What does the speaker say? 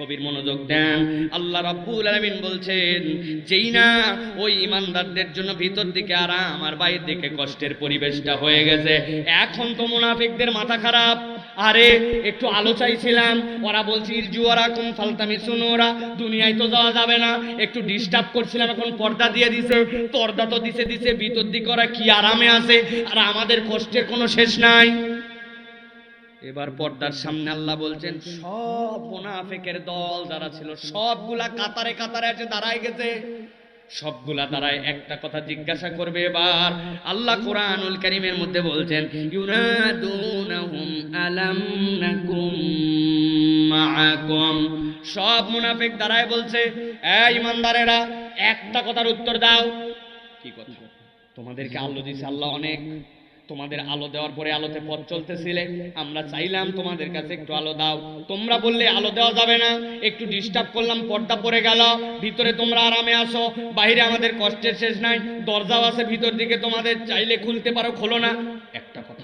গভীর মনোযোগ দেন। আল্লাহ রাব্বুল আলামিন বলছেন, যেই না ওই ইমানদারদের জন্য ভিতর দিকে আরাম আর বাইরের দিকে কষ্টের পরিবেশটা হয়ে গেছে। এখন তো মুনাফিকদের মাথা খারাপ। আরে, একটু আলো চাইছিলাম। ওরা বলছে ইরজুয়ারা কুম ফালতামি শুনোরা দুনিয়ায় তো যাওয়া যাবে না। একটু ডিস্টার্ব করছিলাম, এখন পর্দা দিয়ে দিছে। পর্দা তো দিছে দিছে। ভিতর দিকে ওরা কি আরামে আছে? আর আমাদের কষ্টের কোনো শেষ নাই। এবার পর্দার সামনে আল্লাহ বলছেন, সব মুনাফিকের দল যারা ছিল, সবগুলা কাতারে কাতারে আছে দাঁড়ায় গেছে। সবগুলা দাঁড়ায় একটা কথা জিজ্ঞাসা করবে এবার। আল্লাহ কোরআনুল কারীমের মধ্যে বলছেন, ইউনাদুনাহুম আলাম নাকুম মাআকুম। সব মুনাফিক দাঁড়ায় বলছে এই ইমানদারেরা, একটা কথার উত্তর দাও। কি কথা? তোমাদেরকে আলো দিছে আল্লাহ অনেক। তোমাদের আলো দেওয়ার পরে আলোতে পথ চলতেছিলে। আমরা চাইলাম তোমাদের কাছে একটু আলো দাও। তোমরা বললে আলো দেওয়া যাবে না। একটু ডিস্টার্ব করলাম, পর্দা পড়ে গেল। ভিতরে তোমরা আরামে আসো বাইরে আমাদের কষ্টের শেষ নাই। দরজাও আছে ভিতর দিকে। তোমাদের চাইলে খুলতে পারো, খোলো না।